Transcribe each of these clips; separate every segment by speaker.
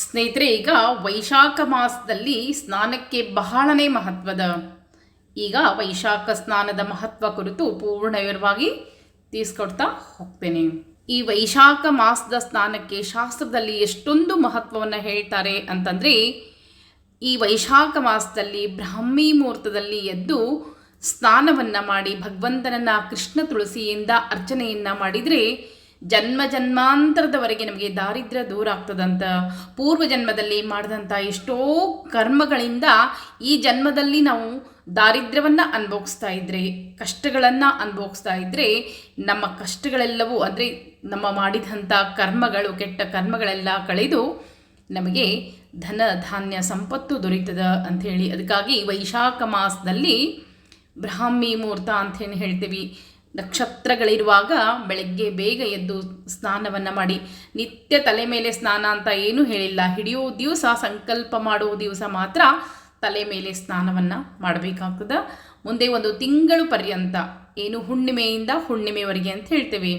Speaker 1: ಸ್ನೇಹಿತರೆ, ಈಗ ವೈಶಾಖ ಮಾಸದಲ್ಲಿ ಸ್ನಾನಕ್ಕೆ ಬಹಳನೇ ಮಹತ್ವದ, ಈಗ ವೈಶಾಖ ಸ್ನಾನದ ಮಹತ್ವ ಕುರಿತು ಪೂರ್ಣ ವಿವರವಾಗಿ ತಿಳಿಸ್ಕೊಡ್ತಾ ಹೋಗ್ತೇನೆ. ಈ ವೈಶಾಖ ಮಾಸದ ಸ್ನಾನಕ್ಕೆ ಶಾಸ್ತ್ರದಲ್ಲಿ ಎಷ್ಟೊಂದು ಮಹತ್ವವನ್ನು ಹೇಳ್ತಾರೆ ಅಂತಂದರೆ, ಈ ವೈಶಾಖ ಮಾಸದಲ್ಲಿ ಬ್ರಾಹ್ಮಿ ಮುಹೂರ್ತದಲ್ಲಿ ಎದ್ದು ಸ್ನಾನವನ್ನು ಮಾಡಿ ಭಗವಂತನನ್ನ ಕೃಷ್ಣ ತುಳಸಿಯಿಂದ ಅರ್ಚನೆಯನ್ನು ಮಾಡಿದರೆ ಜನ್ಮ ಜನ್ಮಾಂತರದವರೆಗೆ ನಮಗೆ ದಾರಿದ್ರ್ಯ ದೂರ ಆಗ್ತದಂತ ಪೂರ್ವ ಜನ್ಮದಲ್ಲಿ ಮಾಡಿದಂಥ ಎಷ್ಟೋ ಕರ್ಮಗಳಿಂದ ಈ ಜನ್ಮದಲ್ಲಿ ನಾವು ದಾರಿದ್ರ್ಯವನ್ನು ಅನುಭವಿಸ್ತಾ ಇದ್ರೆ, ಕಷ್ಟಗಳನ್ನು ಅನುಭವಿಸ್ತಾ ಇದ್ರೆ, ನಮ್ಮ ಕಷ್ಟಗಳೆಲ್ಲವೂ ಅಂದರೆ ನಮ್ಮ ಮಾಡಿದಂಥ ಕರ್ಮಗಳು, ಕೆಟ್ಟ ಕರ್ಮಗಳೆಲ್ಲ ಕಳೆದು ನಮಗೆ ಧನ ಧಾನ್ಯ ಸಂಪತ್ತು ದೊರೀತದ ಅಂಥೇಳಿ ಅದಕ್ಕಾಗಿ ವೈಶಾಖ ಮಾಸದಲ್ಲಿ ಬ್ರಾಹ್ಮಿ ಮುಹೂರ್ತ ಅಂತೇನು ಹೇಳ್ತೀವಿ. ನಕ್ಷತ್ರಗಳಿರುವಾಗ ಬೆಳಗ್ಗೆ ಬೇಗ ಎದ್ದು ಸ್ನಾನವನ್ನು ಮಾಡಿ, ನಿತ್ಯ ತಲೆ ಮೇಲೆ ಸ್ನಾನ ಅಂತ ಏನೂ ಹೇಳಿಲ್ಲ. ಹಿಡಿಯೋ ದಿವಸ ಸಂಕಲ್ಪ ಮಾಡೋ ದಿವಸ ಮಾತ್ರ ತಲೆ ಮೇಲೆ ಸ್ನಾನವನ್ನು ಮಾಡಬೇಕಾಗ್ತದೆ. ಮುಂದೆ ಒಂದು ತಿಂಗಳು ಪರ್ಯಂತ ಏನು ಹುಣ್ಣಿಮೆಯಿಂದ ಹುಣ್ಣಿಮೆವರೆಗೆ ಅಂತ ಹೇಳ್ತೇವೆ.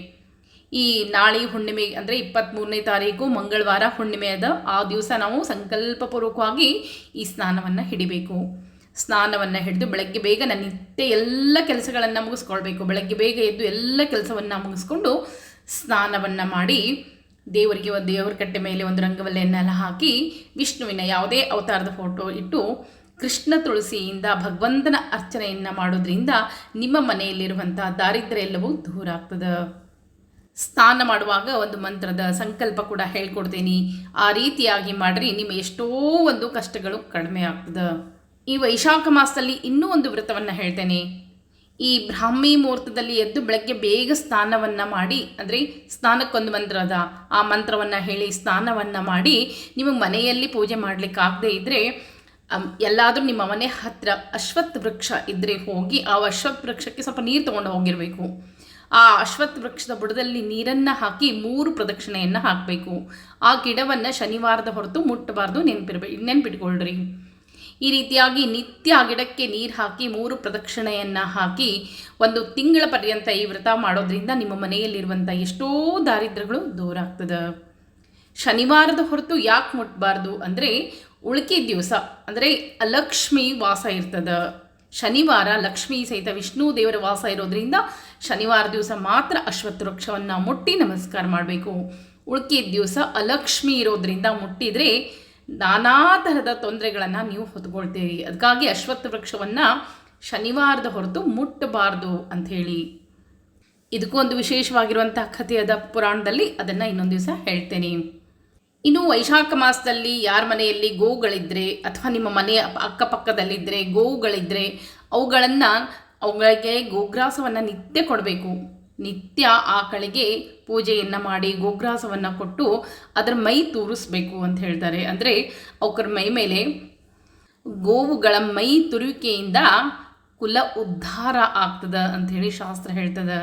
Speaker 1: ಈ ನಾಳೆ ಹುಣ್ಣಿಮೆ ಅಂದರೆ ಇಪ್ಪತ್ತ್ಮೂರನೇ ತಾರೀಕು, ಮಂಗಳವಾರ ಹುಣ್ಣಿಮೆ ಅದ ಆ ದಿವಸ ನಾವು ಸಂಕಲ್ಪಪೂರ್ವಕವಾಗಿ ಈ ಸ್ನಾನವನ್ನು ಹಿಡಿಬೇಕು. ಸ್ನಾನವನ್ನು ಹಿಡಿದು ಬೆಳಗ್ಗೆ ಬೇಗ ನನ್ನ ನಿತ್ಯ ಎಲ್ಲ ಕೆಲಸಗಳನ್ನು ಮುಗಿಸ್ಕೊಳ್ಬೇಕು. ಬೆಳಗ್ಗೆ ಬೇಗ ಎದ್ದು ಎಲ್ಲ ಕೆಲಸವನ್ನು ಮುಗಿಸ್ಕೊಂಡು ಸ್ನಾನವನ್ನು ಮಾಡಿ ದೇವರಿಗೆ ಒಂದು ದೇವರ ಕಟ್ಟೆ ಮೇಲೆ ಒಂದು ರಂಗವಲ್ಲೆಯನ್ನೆಲ್ಲ ಹಾಕಿ ವಿಷ್ಣುವಿನ ಯಾವುದೇ ಅವತಾರದ ಫೋಟೋ ಇಟ್ಟು ಕೃಷ್ಣ ತುಳಸಿಯಿಂದ ಭಗವಂತನ ಅರ್ಚನೆಯನ್ನು ಮಾಡೋದ್ರಿಂದ ನಿಮ್ಮ ಮನೆಯಲ್ಲಿರುವಂಥ ದಾರಿದ್ರ್ಯ ಎಲ್ಲವೂ ದೂರ ಆಗ್ತದೆ. ಸ್ನಾನ ಮಾಡುವಾಗ ಒಂದು ಮಂತ್ರದ ಸಂಕಲ್ಪ ಕೂಡ ಹೇಳ್ಕೊಡ್ತೀನಿ. ಆ ರೀತಿಯಾಗಿ ಮಾಡಿರಿ ನಿಮ್ಮ ಎಷ್ಟೋ ಒಂದು ಕಷ್ಟಗಳು ಕಡಿಮೆ ಆಗ್ತದೆ. ಈ ವೈಶಾಖ ಮಾಸದಲ್ಲಿ ಇನ್ನೂ ಒಂದು ವ್ರತವನ್ನು ಹೇಳ್ತೇನೆ. ಈ ಬ್ರಾಹ್ಮಿ ಮುಹೂರ್ತದಲ್ಲಿ ಎದ್ದು ಬೆಳಗ್ಗೆ ಬೇಗ ಸ್ನಾನವನ್ನು ಮಾಡಿ, ಅಂದರೆ ಸ್ನಾನಕ್ಕೊಂದು ಮಂತ್ರ ಅದ. ಆ ಮಂತ್ರವನ್ನು ಹೇಳಿ ಸ್ನಾನವನ್ನು ಮಾಡಿ ನಿಮ್ಮ ಮನೆಯಲ್ಲಿ ಪೂಜೆ ಮಾಡಲಿಕ್ಕಾಗದೇ ಇದ್ದರೆ ಎಲ್ಲಾದರೂ ನಿಮ್ಮ ಮನೆ ಹತ್ತಿರ ಅಶ್ವತ್ಥ ವೃಕ್ಷ ಇದ್ದರೆ ಹೋಗಿ ಆ ಅಶ್ವತ್ಥ ವೃಕ್ಷಕ್ಕೆ ಸ್ವಲ್ಪ ನೀರು ತೊಗೊಂಡು ಹೋಗಿರಬೇಕು. ಆ ಅಶ್ವತ್ಥ ವೃಕ್ಷದ ಬುಡದಲ್ಲಿ ನೀರನ್ನು ಹಾಕಿ ಮೂರು ಪ್ರದಕ್ಷಿಣೆಯನ್ನು ಹಾಕಬೇಕು. ಆ ಗಿಡವನ್ನು ಶನಿವಾರದ ಹೊರತು ಮುಟ್ಟಬಾರ್ದು ನೆನಪಿರ್ಬೇಕು ನೆನ್ಪಿಟ್ಕೊಳ್ರಿ. ಈ ರೀತಿಯಾಗಿ ನಿತ್ಯ ಗಿಡಕ್ಕೆ ನೀರು ಹಾಕಿ ಮೂರು ಪ್ರದಕ್ಷಿಣೆಯನ್ನು ಹಾಕಿ ಒಂದು ತಿಂಗಳ ಪರ್ಯಂತ ಈ ವ್ರತ ಮಾಡೋದ್ರಿಂದ ನಿಮ್ಮ ಮನೆಯಲ್ಲಿರುವಂಥ ಎಷ್ಟೋ ದಾರಿದ್ರ್ಯಗಳು ದೂರ ಆಗ್ತದೆ. ಶನಿವಾರದ ಹೊರತು ಯಾಕೆ ಮುಟ್ಬಾರ್ದು ಅಂದರೆ ಉಳ್ಕಿದ ದಿವಸ, ಅಂದರೆ ಲಕ್ಷ್ಮಿ ವಾಸ ಇರ್ತದೆ. ಶನಿವಾರ ಲಕ್ಷ್ಮಿ ಸಹಿತ ವಿಷ್ಣು ದೇವರ ವಾಸ ಇರೋದ್ರಿಂದ ಶನಿವಾರ ದಿವಸ ಮಾತ್ರ ಅಶ್ವತ್ಥ ವೃಕ್ಷವನ್ನು ಮುಟ್ಟಿ ನಮಸ್ಕಾರ ಮಾಡಬೇಕು. ಉಳ್ಕಿದ ದಿವಸ ಅಲಕ್ಷ್ಮಿ ಇರೋದ್ರಿಂದ ಮುಟ್ಟಿದರೆ ನಾನಾ ತರಹದ ತೊಂದರೆಗಳನ್ನು ನೀವು ಹೊತ್ಕೊಳ್ತೀರಿ. ಅದಕ್ಕಾಗಿ ಅಶ್ವತ್ಥ ವೃಕ್ಷವನ್ನು ಶನಿವಾರದ ಹೊರತು ಮುಟ್ಟಬಾರ್ದು ಅಂಥೇಳಿ. ಇದಕ್ಕೂ ಒಂದು ವಿಶೇಷವಾಗಿರುವಂಥ ಕಥೆಯದ ಪುರಾಣದಲ್ಲಿ. ಅದನ್ನು ಇನ್ನೊಂದು ದಿವಸ ಹೇಳ್ತೇನೆ. ಇನ್ನು ವೈಶಾಖ ಮಾಸದಲ್ಲಿ ಯಾರ ಮನೆಯಲ್ಲಿ ಗೋವುಗಳಿದ್ದರೆ ಅಥವಾ ನಿಮ್ಮ ಮನೆಯ ಅಕ್ಕಪಕ್ಕದಲ್ಲಿದ್ದರೆ ಗೋವುಗಳಿದ್ದರೆ ಅವುಗಳನ್ನು ಅವುಗಳಿಗೆ ಗೋಗ್ರಾಸವನ್ನು ನಿತ್ಯ ಕೊಡಬೇಕು. ನಿತ್ಯ ಆಕಳಿಗೆ ಪೂಜೆಯನ್ನು ಮಾಡಿ ಗೋಗ್ರಾಸವನ್ನು ಕೊಟ್ಟು ಅದರ ಮೈ ತೂರಿಸ್ಬೇಕು ಅಂತ ಹೇಳ್ತಾರೆ. ಅಂದರೆ ಅವಕರ ಮೈ ಮೇಲೆ ಗೋವುಗಳ ಮೈ ತುರುವಿಕೆಯಿಂದ ಕುಲ ಉದ್ಧಾರ ಆಗ್ತದ ಅಂಥೇಳಿ ಶಾಸ್ತ್ರ ಹೇಳ್ತದೆ.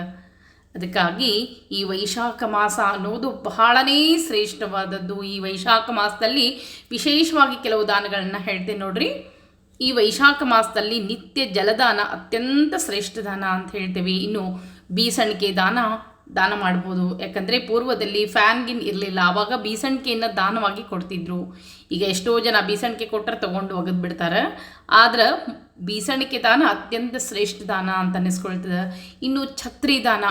Speaker 1: ಅದಕ್ಕಾಗಿ ಈ ವೈಶಾಖ ಮಾಸ ಅನ್ನೋದು ಬಹಳನೇ ಶ್ರೇಷ್ಠವಾದದ್ದು. ಈ ವೈಶಾಖ ಮಾಸದಲ್ಲಿ ವಿಶೇಷವಾಗಿ ಕೆಲವು ದಾನಗಳನ್ನು ಹೇಳ್ತೇನೆ ನೋಡ್ರಿ. ಈ ವೈಶಾಖ ಮಾಸದಲ್ಲಿ ನಿತ್ಯ ಜಲದಾನ ಅತ್ಯಂತ ಶ್ರೇಷ್ಠ ದಾನ ಅಂತ ಹೇಳ್ತೇವೆ. ಇನ್ನು ಬೀಸಣಿಕೆ ದಾನ ದಾನ ಮಾಡ್ಬೋದು. ಯಾಕಂದರೆ ಪೂರ್ವದಲ್ಲಿ ಫ್ಯಾನ್ಗಿನ್ ಇರಲಿಲ್ಲ. ಆವಾಗ ಬೀಸಣಿಕೆಯನ್ನು ದಾನವಾಗಿ ಕೊಡ್ತಿದ್ರು. ಈಗ ಎಷ್ಟೋ ಜನ ಬೀಸಣಿಕೆ ಕೊಟ್ಟರೆ ತೊಗೊಂಡು ಒಗೆದು ಬಿಡ್ತಾರೆ. ಆದ್ರೆ ಬೀಸಣಿಕೆ ದಾನ ಅತ್ಯಂತ ಶ್ರೇಷ್ಠ ದಾನ ಅಂತ ಅನ್ನಿಸ್ಕೊಳ್ತದೆ. ಇನ್ನು ಛತ್ರಿ ದಾನ.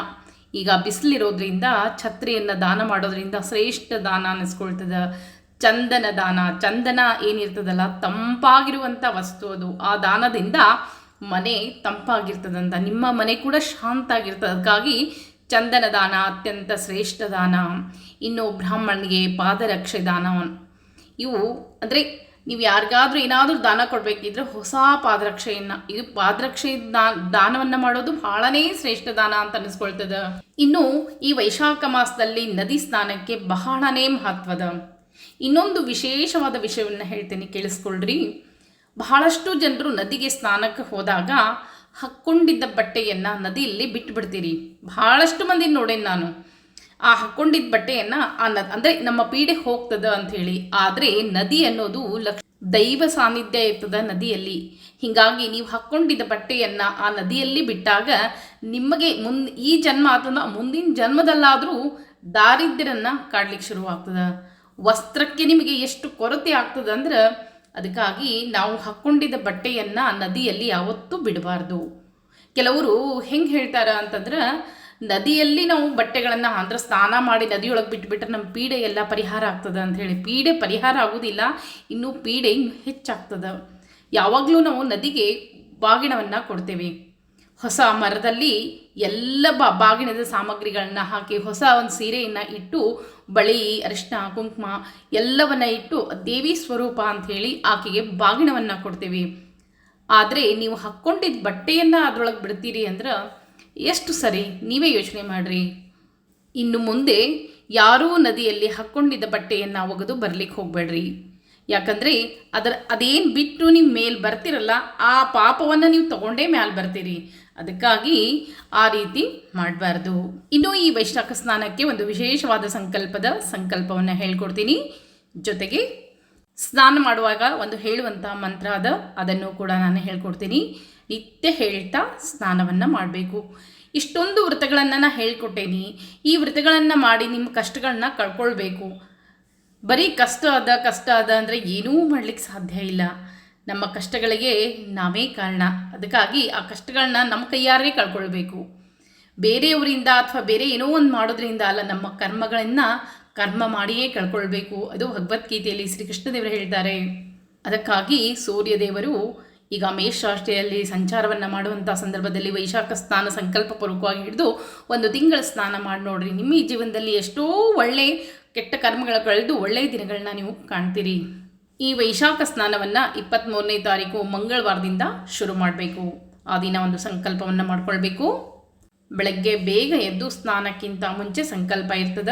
Speaker 1: ಈಗ ಬಿಸಿಲಿರೋದ್ರಿಂದ ಛತ್ರಿಯನ್ನು ದಾನ ಮಾಡೋದ್ರಿಂದ ಶ್ರೇಷ್ಠ ದಾನ ಅನ್ನಿಸ್ಕೊಳ್ತದೆ. ಚಂದನ ದಾನ. ಚಂದನ ಏನಿರ್ತದಲ್ಲ ತಂಪಾಗಿರುವಂಥ ವಸ್ತು ಅದು. ಆ ದಾನದಿಂದ ಮನೆ ತಂಪಾಗಿರ್ತದಂತ, ನಿಮ್ಮ ಮನೆ ಕೂಡ ಶಾಂತ ಆಗಿರ್ತದೆ ಅದಕ್ಕಾಗಿ ಚಂದನ ದಾನ, ಅತ್ಯಂತ ಶ್ರೇಷ್ಠ ದಾನ, ಇನ್ನು ಬ್ರಾಹ್ಮಣಿಗೆ ಪಾದರಕ್ಷೆ ದಾನ. ಇವು ಅಂದರೆ ನೀವು ಯಾರಿಗಾದ್ರೂ ಏನಾದರೂ ದಾನ ಕೊಡಬೇಕಿದ್ರೆ ಹೊಸ ಪಾದರಕ್ಷೆಯನ್ನು, ಇದು ಪಾದರಕ್ಷೆ ದಾನವನ್ನು ಮಾಡೋದು ಬಹಳನೇ ಶ್ರೇಷ್ಠ ದಾನ ಅಂತ ಅನಿಸ್ಕೊಳ್ತದೆ. ಇನ್ನು ಈ ವೈಶಾಖ ಮಾಸದಲ್ಲಿ ನದಿ ಸ್ನಾನಕ್ಕೆ ಬಹಳನೇ ಮಹತ್ವದ. ಇನ್ನೊಂದು ವಿಶೇಷವಾದ ವಿಷಯವನ್ನು ಹೇಳ್ತೀನಿ, ಕೇಳಿಸ್ಕೊಳ್ರಿ. ಬಹಳಷ್ಟು ಜನರು ನದಿಗೆ ಸ್ನಾನಕ್ಕೆ ಹೋದಾಗ ಹಾಕ್ಕೊಂಡಿದ್ದ ಬಟ್ಟೆಯನ್ನು ನದಿಯಲ್ಲಿ ಬಿಟ್ಟುಬಿಡ್ತೀರಿ ಬಹಳಷ್ಟು ಮಂದಿ ನೋಡೇನು ನಾನು. ಆ ಹಾಕ್ಕೊಂಡಿದ್ದ ಬಟ್ಟೆಯನ್ನು ಆ ನ, ಅಂದರೆ ನಮ್ಮ ಪೀಡೆ ಹೋಗ್ತದ ಅಂಥೇಳಿ ಆದರೆ ನದಿ ಅನ್ನೋದು ಲಕ್ಷ, ದೈವ ಸಾನ್ನಿಧ್ಯ ಇರ್ತದ ನದಿಯಲ್ಲಿ. ಹೀಗಾಗಿ ನೀವು ಹಾಕ್ಕೊಂಡಿದ್ದ ಬಟ್ಟೆಯನ್ನು ಆ ನದಿಯಲ್ಲಿ ಬಿಟ್ಟಾಗ ನಿಮಗೆ ಮುನ್, ಈ ಜನ್ಮ ಅಥವಾ ಮುಂದಿನ ಜನ್ಮದಲ್ಲಾದರೂ ದಾರಿದ್ರ್ಯನ ಕಾಡ್ಲಿಕ್ಕೆ ಶುರುವಾಗ್ತದೆ. ವಸ್ತ್ರಕ್ಕೆ ನಿಮಗೆ ಎಷ್ಟು ಕೊರತೆ ಆಗ್ತದೆ ಅಂದ್ರೆ ಅದಕ್ಕಾಗಿ ನಾವು ಹಾಕ್ಕೊಂಡಿದ್ದ ಬಟ್ಟೆಯನ್ನು ನದಿಯಲ್ಲಿ ಯಾವತ್ತೂ ಬಿಡಬಾರ್ದು. ಕೆಲವರು ಹೆಂಗೆ ಹೇಳ್ತಾರ ಅಂತಂದ್ರೆ, ನದಿಯಲ್ಲಿ ನಾವು ಬಟ್ಟೆಗಳನ್ನು ಅಂದ್ರೆ ಸ್ನಾನ ಮಾಡಿ ನದಿಯೊಳಗೆ ಬಿಟ್ಬಿಟ್ರೆ ನಮ್ಮ ಪೀಡೆ ಎಲ್ಲ ಪರಿಹಾರ ಆಗ್ತದೆ ಅಂತ ಹೇಳಿ. ಪೀಡೆ ಪರಿಹಾರ ಆಗೋದಿಲ್ಲ, ಇನ್ನೂ ಪೀಡೆ ಇನ್ನೂ ಹೆಚ್ಚಾಗ್ತದೆ. ಯಾವಾಗಲೂ ನಾವು ನದಿಗೆ ಬಾಗಿಣವನ್ನು ಕೊಡ್ತೇವೆ. ಹೊಸ ಮರದಲ್ಲಿ ಎಲ್ಲ ಬಾ, ಬಾಗಿಣದ ಸಾಮಗ್ರಿಗಳನ್ನ ಹಾಕಿ ಹೊಸ ಒಂದು ಸೀರೆಯನ್ನು ಇಟ್ಟು ಬಳಿ ಅರಿಶಿನ ಕುಂಕುಮ ಎಲ್ಲವನ್ನ ಇಟ್ಟು ದೇವಿ ಸ್ವರೂಪ ಅಂಥೇಳಿ ಆಕೆಗೆ ಬಾಗಿಣವನ್ನು ಕೊಡ್ತೀವಿ. ಆದರೆ ನೀವು ಹಾಕ್ಕೊಂಡಿದ್ದ ಬಟ್ಟೆಯನ್ನು ಅದರೊಳಗೆ ಬಿಡ್ತೀರಿ ಅಂದ್ರೆ ಎಷ್ಟು ಸರಿ? ನೀವೇ ಯೋಚನೆ ಮಾಡಿರಿ. ಇನ್ನು ಮುಂದೆ ಯಾರೂ ನದಿಯಲ್ಲಿ ಹಾಕ್ಕೊಂಡಿದ್ದ ಬಟ್ಟೆಯನ್ನು ಒಗೆದು ಬರಲಿಕ್ಕೆ ಹೋಗಬೇಡ್ರಿ. ಯಾಕಂದರೆ ಅದರ ಅದೇನು ಬಿಟ್ಟು ನೀವು ಮೇಲೆ ಬರ್ತಿರಲ್ಲ ಆ ಪಾಪವನ್ನು ನೀವು ತಗೊಂಡೇ ಮ್ಯಾಲೆ ಬರ್ತೀರಿ. ಅದಕ್ಕಾಗಿ ಆ ರೀತಿ ಮಾಡಬಾರ್ದು. ಇನ್ನು ಈ ವೈಶಾಖ ಸ್ನಾನಕ್ಕೆ ಒಂದು ವಿಶೇಷವಾದ ಸಂಕಲ್ಪದ ಸಂಕಲ್ಪವನ್ನು ಹೇಳ್ಕೊಡ್ತೀನಿ. ಜೊತೆಗೆ ಸ್ನಾನ ಮಾಡುವಾಗ ಒಂದು ಹೇಳುವಂಥ ಮಂತ್ರ ಅದ, ಅದನ್ನು ಕೂಡ ನಾನು ಹೇಳ್ಕೊಡ್ತೀನಿ. ನಿತ್ಯ ಹೇಳ್ತಾ ಸ್ನಾನವನ್ನು ಮಾಡಬೇಕು. ಇಷ್ಟೊಂದು ವ್ರತಗಳನ್ನು ನಾನು ಹೇಳ್ಕೊಟ್ಟೇನಿ. ಈ ವ್ರತಗಳನ್ನು ಮಾಡಿ ನಿಮ್ಮ ಕಷ್ಟಗಳನ್ನ ಕಳ್ಕೊಳ್ಬೇಕು. ಬರೀ ಕಷ್ಟ ಅದ ಕಷ್ಟ ಅದ ಅಂದರೆ ಏನೂ ಮಾಡಲಿಕ್ಕೆ ಸಾಧ್ಯ ಇಲ್ಲ. ನಮ್ಮ ಕಷ್ಟಗಳಿಗೆ ನಾವೇ ಕಾರಣ. ಅದಕ್ಕಾಗಿ ಆ ಕಷ್ಟಗಳನ್ನ ನಮ್ಮ ಕೈಯಾರೇ ಕಳ್ಕೊಳ್ಬೇಕು. ಬೇರೆಯವರಿಂದ ಅಥವಾ ಬೇರೆ ಏನೋ ಒಂದು ಮಾಡೋದ್ರಿಂದ ಅಲ್ಲ, ನಮ್ಮ ಕರ್ಮಗಳನ್ನು ಕರ್ಮ ಮಾಡಿಯೇ ಕಳ್ಕೊಳ್ಬೇಕು. ಅದು ಭಗವದ್ಗೀತೆಯಲ್ಲಿ ಶ್ರೀಕೃಷ್ಣದೇವರು ಹೇಳ್ತಾರೆ. ಅದಕ್ಕಾಗಿ ಸೂರ್ಯದೇವರು ಈಗ ಮೇಷರಾಷ್ಟ್ರೀಯಲ್ಲಿ ಸಂಚಾರವನ್ನು ಮಾಡುವಂಥ ಸಂದರ್ಭದಲ್ಲಿ ವೈಶಾಖ ಸ್ನಾನ ಸಂಕಲ್ಪಪೂರ್ವಕವಾಗಿ ಹಿಡಿದು ಒಂದು ತಿಂಗಳ ಸ್ನಾನ ಮಾಡಿ ನೋಡ್ರಿ. ನಿಮ್ಮ ಜೀವನದಲ್ಲಿ ಎಷ್ಟೋ ಒಳ್ಳೆ ಕೆಟ್ಟ ಕರ್ಮಗಳ ಕಳೆದು ಒಳ್ಳೆಯ ದಿನಗಳನ್ನ ನೀವು ಕಾಣ್ತೀರಿ. ಈ ವೈಶಾಖ ಸ್ನಾನವನ್ನು ಇಪ್ಪತ್ತ್ಮೂರನೇ ತಾರೀಕು ಮಂಗಳವಾರದಿಂದ ಶುರು ಮಾಡಬೇಕು. ಆ ದಿನ ಒಂದು ಸಂಕಲ್ಪವನ್ನು ಮಾಡಿಕೊಳ್ಬೇಕು. ಬೆಳಗ್ಗೆ ಬೇಗ ಎದ್ದು ಸ್ನಾನಕ್ಕಿಂತ ಮುಂಚೆ ಸಂಕಲ್ಪ ಇರ್ತದ.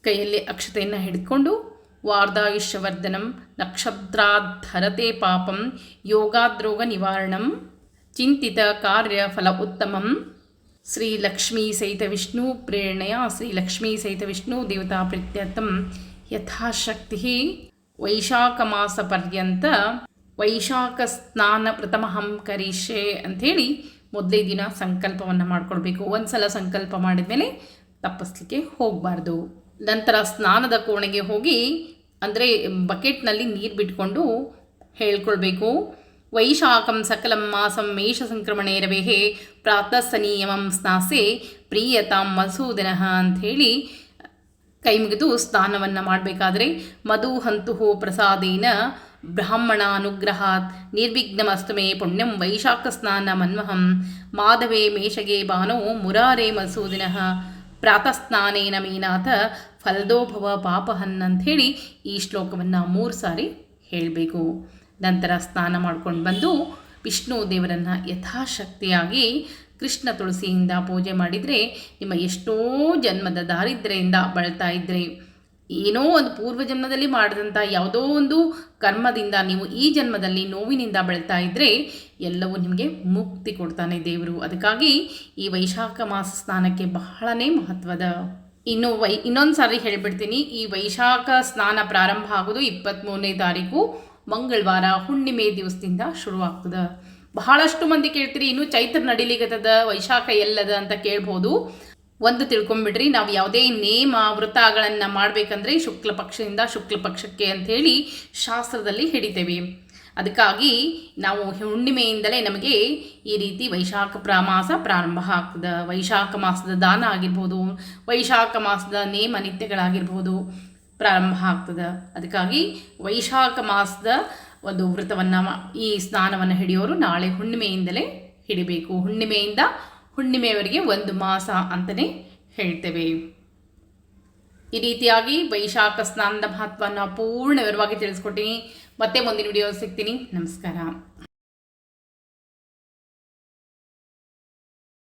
Speaker 1: ಕೈಯಲ್ಲಿ ಅಕ್ಷತೆಯನ್ನು ಹಿಡ್ಕೊಂಡು ವಾರ್ಧಾಯುಷ್ಯವರ್ಧನಂ ನಕ್ಷತ್ರಾಧರತೆ ಪಾಪಂ ಯೋಗಾದ್ರೋಗ ನಿವಾರಣಂ ಚಿಂತಿತ ಕಾರ್ಯ ಫಲ ಉತ್ತಮಂ ಶ್ರೀ ಲಕ್ಷ್ಮೀ ಸಹಿತ ವಿಷ್ಣು ಪ್ರೇರಣೆಯ ಶ್ರೀ ಲಕ್ಷ್ಮೀ ಸಹಿತ ವಿಷ್ಣು ದೇವತಾ ಪ್ರೀತ್ಯರ್ಥಂ ಯಥಾಶಕ್ತಿ ವೈಶಾಖ ಮಾಸ ಪರ್ಯಂತ ವೈಶಾಖ ಸ್ನಾನ ಪ್ರಥಮಹಂ ಕರೀಷೆ ಅಂಥೇಳಿ ಮೊದಲೇ ದಿನ ಸಂಕಲ್ಪವನ್ನು ಮಾಡಿಕೊಳ್ಬೇಕು. ಒಂದು ಸಲ ಸಂಕಲ್ಪ ಮಾಡಿದ ಮೇಲೆ ತಪ್ಪಿಸ್ಲಿಕ್ಕೆ ಹೋಗಬಾರ್ದು. ನಂತರ ಸ್ನಾನದ ಕೋಣೆಗೆ ಹೋಗಿ, ಅಂದರೆ ಬಕೆಟ್ನಲ್ಲಿ ನೀರು ಬಿಟ್ಕೊಂಡು ಹೇಳ್ಕೊಳ್ಬೇಕು. ವೈಶಾಖಂ ಸಕಲಂ ಮಾಸಂ ಮೇಷ ಸಂಕ್ರಮಣೇರವೆಹೇ ಪ್ರಾತಃಸನೀಯಮಂ ಸ್ನಾಸೆ ಪ್ರಿಯತಾಂ ಮಸೂದಿನಃ ಅಂಥೇಳಿ ಕೈ ಮುಗಿದು ಸ್ನಾನವನ್ನು ಮಾಡಬೇಕಾದ್ರೆ ಮಧು ಹಂತು ಪ್ರಸಾದೇನ ಬ್ರಾಹ್ಮಣ ಅನುಗ್ರಹಾತ್ ನಿರ್ವಿಘ್ನಮಸ್ತು ಮೇ ಪುಣ್ಯಂ ವೈಶಾಖ ಸ್ನಾನ ಮನ್ಮಹಂ ಮಾಧವೇ ಮೇಷಗೆ ಬಾನೋ ಮುರಾರೇ ಮಸೂದಿನಃ ಪ್ರಾತಸ್ನಾನೇನ ಮೀನಾಥ ಫಲದೋಭವ ಪಾಪಹನ್ ಅಂಥೇಳಿ ಈ ಶ್ಲೋಕವನ್ನು ಮೂರು ಸಾರಿ ಹೇಳಬೇಕು ನಂತರ ಸ್ನಾನ ಮಾಡ್ಕೊಂಡು ಬಂದು ವಿಷ್ಣು ದೇವರನ್ನು ಯಥಾಶಕ್ತಿಯಾಗಿ ಕೃಷ್ಣ ತುಳಸಿಯಿಂದ ಪೂಜೆ ಮಾಡಿದರೆ ನಿಮ್ಮ ಎಷ್ಟೋ ಜನ್ಮದ ದಾರಿದ್ರ್ಯದಿಂದ ಬಳಲ್ತಾ ಇದ್ದರೆ ಏನೋ ಒಂದು ಪೂರ್ವ ಜನ್ಮದಲ್ಲಿ ಮಾಡಿದಂಥ ಯಾವುದೋ ಒಂದು ಕರ್ಮದಿಂದ ನೀವು ಈ ಜನ್ಮದಲ್ಲಿ ನೋವಿನಿಂದ ಬೆಳೀತಾ ಇದ್ದರೆ ಎಲ್ಲವೂ ನಿಮಗೆ ಮುಕ್ತಿ ಕೊಡ್ತಾನೆ ದೇವರು. ಅದಕ್ಕಾಗಿ ಈ ವೈಶಾಖ ಮಾಸ ಸ್ನಾನಕ್ಕೆ ಬಹಳನೇ ಮಹತ್ವದ. ಇನ್ನು ವೈ ಇನ್ನೊಂದು ಸಾರಿ ಹೇಳಿಬಿಡ್ತೀನಿ, ಈ ವೈಶಾಖ ಸ್ನಾನ ಪ್ರಾರಂಭ ಆಗೋದು ಇಪ್ಪತ್ತ್ಮೂರನೇ ತಾರೀಕು. ಮಂಗಳವಾರ ಹುಣ್ಣಿಮೆ ದಿವಸದಿಂದ ಶುರುವಾಗ್ತದೆ. ಬಹಳಷ್ಟು ಮಂದಿ ಕೇಳ್ತೀರಿ, ಇನ್ನು ಚೈತ್ರ ನಡಿಲಿಗತದ ವೈಶಾಖ ಎಲ್ಲದ ಅಂತ ಕೇಳ್ಬೋದು. ಒಂದು ತಿಳ್ಕೊಂಬಿಡ್ರಿ, ನಾವು ಯಾವುದೇ ನೇಮ ವೃತ್ತಗಳನ್ನು ಮಾಡಬೇಕಂದ್ರೆ ಶುಕ್ಲ ಪಕ್ಷದಿಂದ ಶುಕ್ಲ ಪಕ್ಷಕ್ಕೆ ಅಂಥೇಳಿ ಶಾಸ್ತ್ರದಲ್ಲಿ ಹಿಡಿತೇವೆ. ಅದಕ್ಕಾಗಿ ನಾವು ಹುಣ್ಣಿಮೆಯಿಂದಲೇ ನಮಗೆ ಈ ರೀತಿ ವೈಶಾಖ ಪ್ರಮಾಸ ಪ್ರಾರಂಭ ಆಗ್ತದೆ. ವೈಶಾಖ ಮಾಸದ ದಾನ ಆಗಿರ್ಬೋದು, ವೈಶಾಖ ಮಾಸದ ನೇಮ ನಿತ್ಯಗಳಾಗಿರ್ಬೋದು ಪ್ರಾರಂಭ ಆಗ್ತದೆ. ಅದಕ್ಕಾಗಿ ವೈಶಾಖ ಮಾಸದ ಒಂದು ವ್ರತವನ್ನು ಈ ಸ್ನಾನವನ್ನು ಹಿಡಿಯೋರು ನಾಳೆ ಹುಣ್ಣಿಮೆಯಿಂದಲೇ ಹಿಡಿಬೇಕು. ಹುಣ್ಣಿಮೆಯಿಂದ ಹುಣ್ಣಿಮೆಯವರೆಗೆ ಒಂದು ಮಾಸ ಅಂತಲೇ ಹೇಳ್ತೇವೆ. ಈ ರೀತಿಯಾಗಿ ವೈಶಾಖ ಸ್ನಾನದ ಮಹತ್ವವನ್ನು ಪೂರ್ಣ ವಿವರವಾಗಿ ತಿಳಿಸ್ಕೊಟ್ಟಿನಿ. ಮತ್ತೆ ಮುಂದಿನ ವಿಡಿಯೋ ಸಿಗ್ತೀನಿ. ನಮಸ್ಕಾರ.